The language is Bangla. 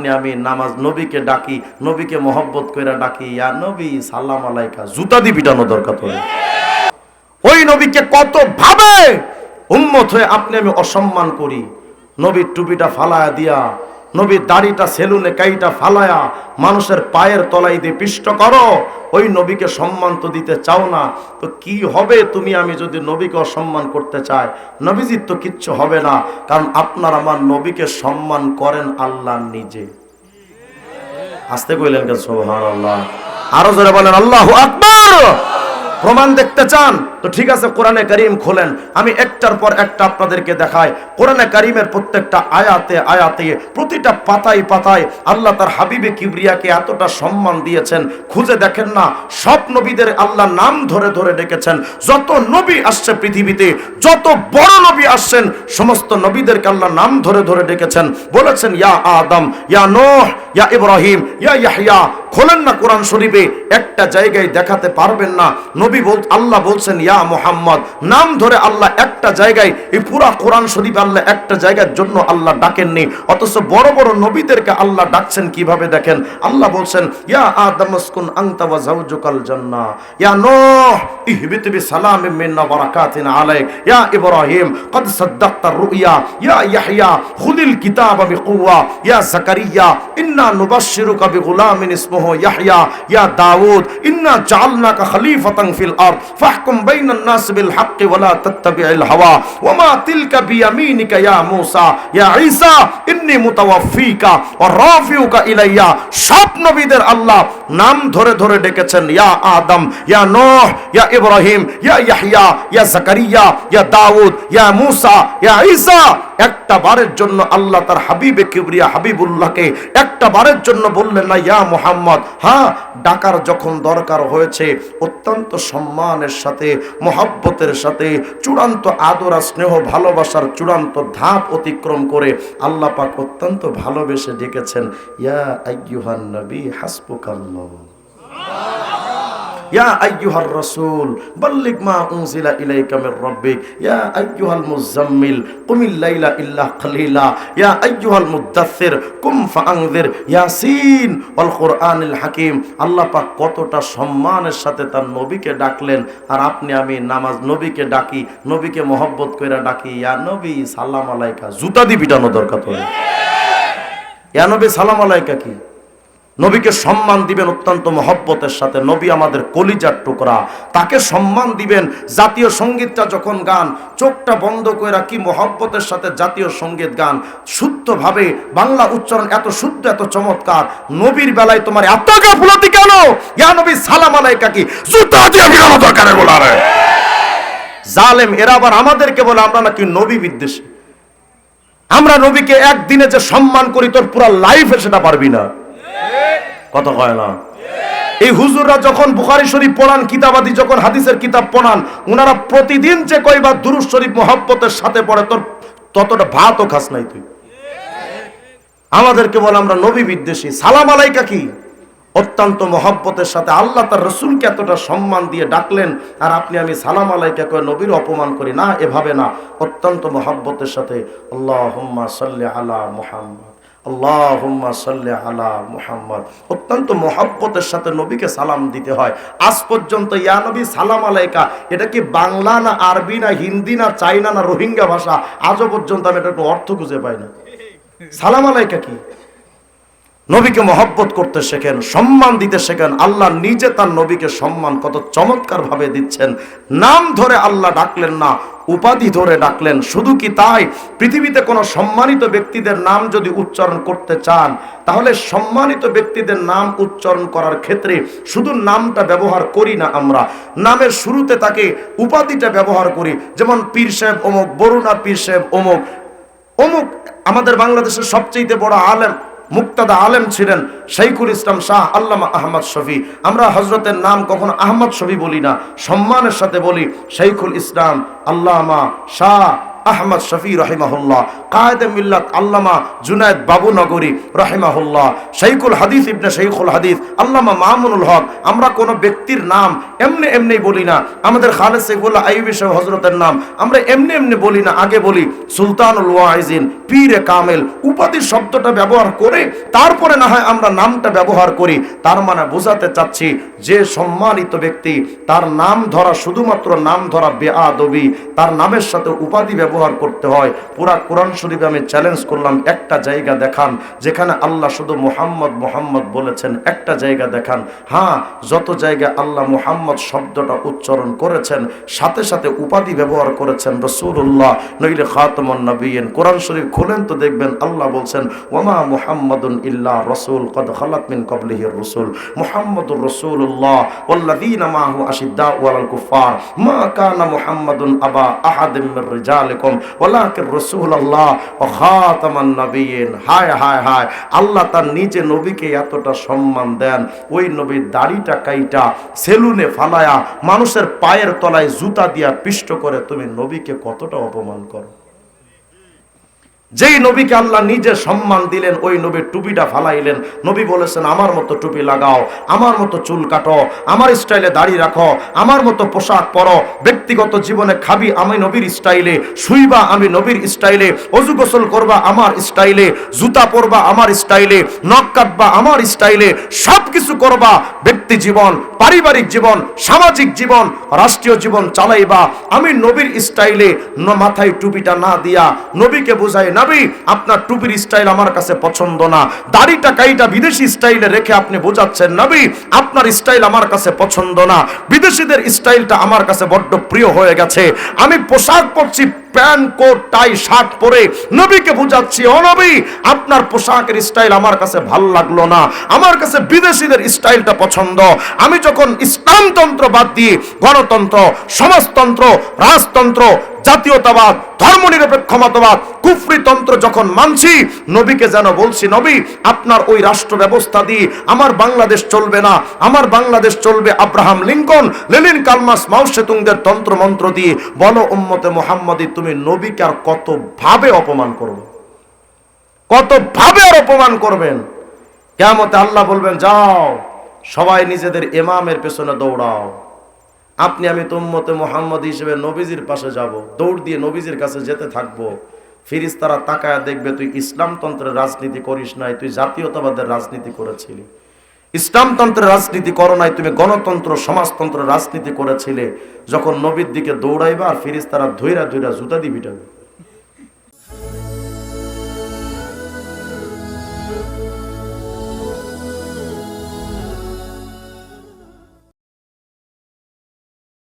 আপনি আমি নামাজ নবীকে ডাকি, নবীকে মহব্বত করে ডাকি, ইয়া নবী, সাল্লাম আলাইকা, জুতা দি পিটানো দরকার তো ওই নবীকে কত ভাবে উম্মত হয়ে আপনি আমি অসম্মান করি, নবীর টুপিটা ফালায়া দিয়া নবীর দাড়িটা, সেলুনে কাইটা ফালায়া মানুষের পায়ের তলাই দিয়ে পিষ্ট করো। ওই নবীকে সম্মান তো দিতে চাও না। তো কি হবে তুমি আমি যদি নবীকে অসম্মান করতে চাই? নবীজির তো কিচ্ছু হবে না। কারণ আপনার আমার নবীকে সম্মান করেন আল্লাহ নিজে। আসতে কইলেন কেন? সোহান আল্লাহ আরও জোরে বলেন, আল্লাহ আকবর! প্রমাণ দেখতে চান, তো ঠিক আছে, কোরআনে করিম খোলেন। আমি একটার পর একটা আপনাদেরকে দেখাই। কোরআনে করিমের প্রত্যেকটা আয়াতে আয়াতে, প্রতিটা পাতায় পাতায় আল্লাহ তার হাবিবে কিবরিয়াকে এতটা সম্মান দিয়েছেন। খুঁজে দেখেন না, সব নবীদের আল্লাহ নাম ধরে ধরে ডেকেছেন। যত নবী আসছে পৃথিবীতে, যত বড় নবী আসছেন, সমস্ত নবীদেরকে আল্লাহ নাম ধরে ধরে ডেকেছেন। বলেছেন, ইয়া আদম, ইয়া নোহ, ইয়া ইব্রাহিম, ইয়া ইয়াহইয়া খোলেন না কোরআন শরীফে একটা জায়গায় দেখাতে পারবেন না নবী বল আল্লাহ বলছেন ইয়া মোহাম্মদ নাম ধরে আল্লাহ একটা জায়গায় এই পুরা কোরআন শরীফ আল্লাহ একটা জায়গার জন্য আল্লাহ ডাকেননি অথচ বড় বড় নবীদেরকে আল্লাহ ডাকছেন কিভাবে দেখেন আল্লাহ বলছেন ইয়া আদম উসকুন আনতা ওয়া যাওজুকাল জান্নাহ ইয়া নূহ ইহবিত বিসালামিন মিন্না বারাকাতিন আলাইক ইয়া ইব্রাহিম قد صدقت الرؤيا يا يحيى خذ الكتاب بقوة يا زكريا إنا نبشرك بغلام اسمه يحيى يا داود إنا جعلناك خليفة في الأرض فاحكم بين الناس بالحق ولا تتبع الهوى وما تلك بيمينك يا موسى يا عيسى ইন্নি মুতাওয়াফিকা ও রাফিউকা ইলাইয়া। সব নবীদের আল্লাহ নাম ধরে ধরে ডেকেছেন, ইয়া আদম, ইয়া নূহ, ইয়া ইব্রাহিম, ইয়া ইয়াহইয়া, ইয়া জাকারিয়া, ইয়া দাউদ, ইয়া মূসা, ইয়া ঈসা। একটা বারের জন্য আল্লাহ তার হাবিবে কিবরিয়া হাবিবুল্লাহকে একটা বারের জন্য বললেন, না, ইয়া মুহাম্মদ। হ্যাঁ ডাকার যখন দরকার হয়েছে, অত্যন্ত সম্মানের সাথে, মহাব্বতের সাথে, চূড়ান্ত আদর স্নেহ ভালোবাসার চূড়ান্ত ধাপ অতিক্রম করে আল্লাহ পাক অত্যন্ত ভালোবেসে ডেকেছেন, ইয়া নবী কতটা সম্মানের সাথে তার নবীকে ডাকলেন। আর আপনি, আমি নামাজ নবীকে ডাকি, নবীকে মহব্বত কইরা ডাকি। ইয়া নবী, সালাম আলাইকা। জুতা দি পিটানো দরকার ইয়া নবী, সালাম আলাইকা কি? নবীকে সম্মান দিবেন অত্যন্ত মহব্বতের সাথে। নবী আমাদের কলিজার টুকরা। তাকে সম্মান দিবেন। জাতীয় সঙ্গীতটা যখন গান, চোখটা বন্ধ করে কি মহব্বতের সাথে জাতীয় সংগীত গান। শুদ্ধভাবে বাংলা উচ্চারণ এত শুদ্ধ, এত চমৎকার। নবীর বেলায় তোমার এত গাফলতি কেন? ইয়া সালাম আলাইকা কি? জালেম, এরা আবার আমাদেরকে বলে, আমরা নাকি নবী বিদ্বেষী। আমরা নবীকে একদিনে যে সম্মান করি, তোর পুরো লাইফে সেটা পারবি না। কথা কয় না? এই হুজুররা যখন বুখারি শরীফ পড়ান, কিতাবাদি যখন হাদিসের কিতাব পড়ান ওনারা প্রতিদিন যে কয়বার দুরুজ শরীফ মহব্বতের সাথে পড়ে, তোর ততটা ভাতও খাস নাই তুই। আমাদেরকে বলে, আমরা নবী বিদ্বেষী। সালাম আলাইকা কি? অত্যন্ত মহব্বতের সাথে আল্লাহ তার রসুলকে এতটা সম্মান দিয়ে ডাকলেন, আর আপনি আমি সালাম আলাইকা কয়ে নবীর অপমান করি। না, এভাবে না, অত্যন্ত মহব্বতের সাথে আল্লাহ সাল্লি আলা মুহাম্মদ, আল্লাহুম্মা সাল্লি আলা মুহাম্মদ। অত্যন্ত সাথে নবীকে সালাম দিতে হয়। আজ পর্যন্ত ইয়া নবী সালাম আলাইকা, এটা কি বাংলা না আরবি না হিন্দি না চাইনা না রোহিঙ্গা ভাষা? আজও পর্যন্ত আমি এটা অর্থ খুঁজে পাই না। সালাম আলাইকা কি? নবীকে মহব্বত করতে শেখেন, সম্মান দিতে শেখেন। আল্লাহ নিজে তার নবীকে সম্মান কত চমৎকার ভাবে দিচ্ছেন। নাম ধরে আল্লাহ ডাকলেন না, উপাধি ধরে ডাকলেন। শুধু কি তাই? পৃথিবীতে কোনো সম্মানিত ব্যক্তিদের নাম যদি উচ্চারণ করতে চান, তাহলে সম্মানিত ব্যক্তিদের নাম উচ্চারণ করার ক্ষেত্রে শুধু নামটা ব্যবহার করি না আমরা। নামের শুরুতে তাকে উপাধিটা ব্যবহার করি। যেমন পীর সাহেব অমুক, বরুণা পীর সাহেব অমুক। অমুক আমাদের বাংলাদেশের সবচেয়ে বড় আলেম মুক্তাদা আলেম ছিলেন শাইকুল ইসলাম শাহ আল্লামা আহমদ শফি। আমরা হজরতের নাম কখনো আহমদ শফি বলি না। সম্মানের সাথে বলি শৈখুল ইসলাম আল্লামা শাহ আহমদ শফি রহিমাহুল্লাহ, কায়েদ মিল্লাত আল্লামা জুনায়দ বাবু নগরী রহিমাহুল্লাহ শৈখুল হাদিস ইবনে শৈখুল হাদিস, আল্লামা মামুনুল হক, আমরা কোনো ব্যক্তির নাম এমনি এমনি বলি না। আমাদের খালেদ সেগুল্লাহ আইবি সাহেব হজরতের নাম আমরা এমনি এমনি বলি না, আগে বলি সুলতানুল ওয়াইজিন পীরে কামেল, উপাধি শব্দটা ব্যবহার করে তারপরে না হয় আমরা নামটা ব্যবহার করি। তার মানে বোঝাতে চাচ্ছি যে সম্মানিত ব্যক্তি, তার নাম ধরা শুধুমাত্র নাম ধরা বেআবি তার নামের সাথে উপাধি ব্যবহার করতে হয়। পুরা কোরআন শরীফে আমি চ্যালেঞ্জ করলাম, একটা জায়গা দেখান, যেখানে আল্লাহ শুধু মোহাম্মদ মোহাম্মদ বলেছেন, একটা জায়গা দেখান। হ্যাঁ যত জায়গায় আল্লাহ মোহাম্মদ শব্দটা উচ্চারণ করেছেন, সাথে সাথে উপাধি ব্যবহার করেছেন রসুল্লাহ নইলে খাতমন নবীন। কোরআন শরীফ খুলেন তো দেখবেন আল্লাহ বলছেন, ওমা মুহাম্মাদুন ইল্লা রসুল, কদ খালাত মিন কবলিহির রসুল। মুহাম্মাদুর রসুল্লাহ ওয়াল্লাযীনা মাহু আশিদ্দাউ আলাল কুফার মা কানা মুহাম্মাদুন আবা আহাদিম মির রিজালিকুম ওয়ালাকিন রাসূলুল্লাহ ওয়া খাতামান নবীন হায় হায় হায়। আল্লাহ তার নিজে নবীকে এতটা সম্মান দেন। ওই নবীর দাড়িটা কাইটা, সেলুনে ফালায়া, মানুষের পায়ের তলায় জুতা দিয়া পিষ্ট করে তুমি নবীকে কতটা অপমান করো? যেই নবীকে আল্লাহ নিজে সম্মান দিলেন, ওই নবীর টুপিটা ফালাইলেন। নবী বলেছেন, আমার মতো টুপি লাগাও, আমার মতো চুল কাটো, আমার স্টাইলে দাড়ি রাখো, আমার মতো পোশাক পরো, ব্যক্তিগত জীবনে খাবি আমি নবীর স্টাইলে, শুইবা আমি নবীর স্টাইলে, অজু গোসল করবা আমার স্টাইলে, জুতা পরবা আমার স্টাইলে, নখ কাটবা আমার স্টাইলে সব কিছু করবা ব্যক্তি জীবন, পারিবারিক জীবন, সামাজিক জীবন, রাষ্ট্রীয় জীবন চালাইবা। আমি নবীর স্টাইলে মাথায় টুপিটা না দিয়া নবীকে বোঝাই, নবী, আপনার টুপির স্টাইল আমার কাছে পছন্দ না। দাড়িটা, কাইটা বিদেশি স্টাইলে রেখে আপনি বোঝাচ্ছেন, নবী, আপনার স্টাইল আমার কাছে পছন্দ না। বিদেশিদের স্টাইলটা আমার কাছে বড্ড প্রিয় হয়ে গেছে। আমি পোশাক পরছি প্যান্ট কোট, টাই, শার্ট পরে নবীকে বুঝাচ্ছি অনবী আপনার পোশাকের স্টাইল আমার কাছে ভালো লাগল না। আমার কাছে বিদেশিদের স্টাইলটা পছন্দ। আমি যখন ইসলামতন্ত্র বাদ দিয়ে গণতন্ত্র, সমাজতন্ত্র, রাজতন্ত্র, জাতীয়তাবাদ ধর্মনিরপেক্ষ মতবাদ কুফরিতন্ত্র যখন মানছি, নবীকে যেন বলছি, নবী, আপনার ওই রাষ্ট্র ব্যবস্থা দিয়ে আমার বাংলাদেশ চলবে না। আমার বাংলাদেশ চলবে আব্রাহাম লিঙ্কন, লেনিন কালমাস মাও সেতুংদের তন্ত্র মন্ত্র দিয়ে। বলো, উম্মতে মোহাম্মদী, তুমি নবীকে আর কত ভাবে অপমান করবে? কত ভাবে আর অপমান করবেন? কেমতে আল্লাহ বলবেন, যাও, সবাই নিজেদের ইমামের পেছনে দৌড়াও। আপনি, আমি তোম্মতে মোহাম্মদ হিসেবে নবীজির পাশে যাব, দৌড় দিয়ে নবীজির কাছে যেতে থাকব। ফিরিস তারা তাকায় দেখবে, তুই ইসলামতন্ত্রের রাজনীতি করিস নাই, তুই জাতীয়তাবাদের রাজনীতি করেছিলি। ইসলামতন্ত্রের রাজনীতি করো নাই, তুমি গণতন্ত্র সমাজতন্ত্র রাজনীতি করেছিলে। যখন নবীর দিকে দৌড়াইবা আর ফিরিস তারা ধৈরা ধৈরা জুতা দিবি